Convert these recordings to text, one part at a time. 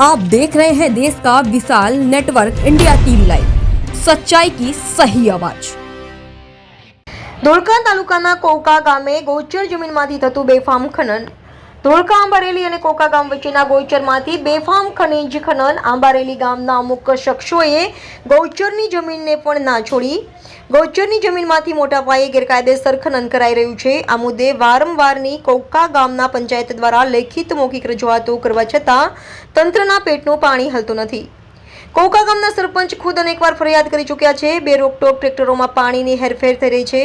आप देख रहे हैं देश का विशाल नेटवर्क इंडिया टीवी लाइव सच्चाई की सही आवाज ધોળકા તાલુકાના કોકા ગામે ગોચર જમીનમાંથી થતું બેફામ ખનન ધોળકા આંબારેલી અને કોકા ગામ વચ્ચેના ગોચરમાંથી બેફામ ખનિજ ખનન આંબારેલી ગામના અમુક શખ્સોએ ગૌચરની જમીનને પણ ના છોડી ગૌચરની જમીનમાંથી મોટા પાયે ગેરકાયદેસર ખનન કરાઈ રહ્યું છે. આ મુદ્દે વારંવારની કોકા ગામના પંચાયત દ્વારા લેખિત મૌખિક રજૂઆતો કરવા છતાં તંત્રના પેટનું પાણી હલતું નથી. કોકા ગામના સરપંચ ખુદ અનેકવાર ફરિયાદ કરી ચૂક્યા છે. બે રોકટોક ટ્રેક્ટરોમાં પાણીની હેરફેર થઈ રહી છે.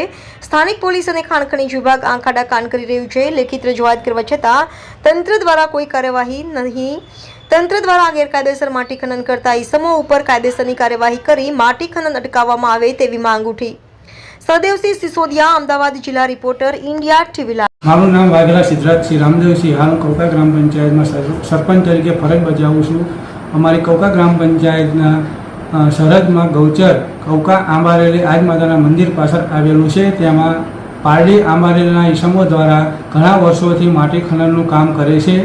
સ્થાનિક પોલીસ અને ખાણ ખનીજ વિભાગ આંખાડા કાન કરી રહ્યું છે. લેખિત રજૂઆત કરવા છતાં તંત્ર દ્વારા કોઈ કાર્યવાહી નહીં. તંત્ર દ્વારા ગેરકાયદેસર માટી ખનન કરતા ઈસમો ઉપર કાયદેસરની કાર્યવાહી કરી માટી ખનન અટકાવવામાં આવે તેવી માંગ ઉઠી. સદેવસિંહ સિસોદિયા, અમદાવાદ જિલ્લા રિપોર્ટર, ઇન્ડિયા ટીવી મારું નામ વાઘેલા સિદ્ધરાજસિંહ રામદેવસિંહ, હાલ કોકા ગ્રામ પંચાયતમાં સરપંચ તરીકે ફરજ બજાવું છું. અમારી કૌકા ગ્રામ પંચાયતના સરહદમાં ગૌચર કૌકા આંબારેલી આજ માતાના મંદિર પાછળ આવેલું છે. તેમાં પારડી આંબારેલીના ઈસમો દ્વારા ઘણા વર્ષોથી માટી ખનનનું કામ કરે છે.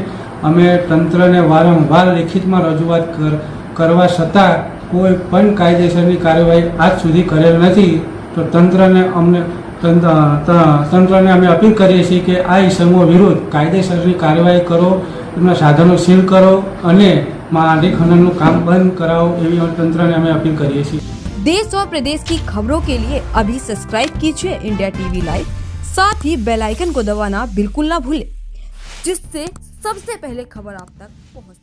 અમે તંત્રને વારંવાર લેખિતમાં રજૂઆત કર, કરવા છતાં કોઈ પણ કાયદેસરની કાર્યવાહી આજ સુધી કરેલ નથી. તો તંત્રને અમને, તંત્ર તંત્રને અમે અપીલ કરીએ છીએ કે આ ઈસમો વિરુદ્ધ કાયદેસરની કાર્યવાહી કરો. એમના સાધનો સીલ કરો અને માટી ખનનનું કામ બંધ કરાવો એવી તંત્રને અમે અપીલ કરીએ છીએ देश और प्रदेश की खबरों के लिए अभी सब्सक्राइब कीजिए इंडिया टीवी लाइव साथ ही बेल आइकन को दबाना बिल्कुल ना भूलें जिससे सबसे पहले खबर आप तक पहुंच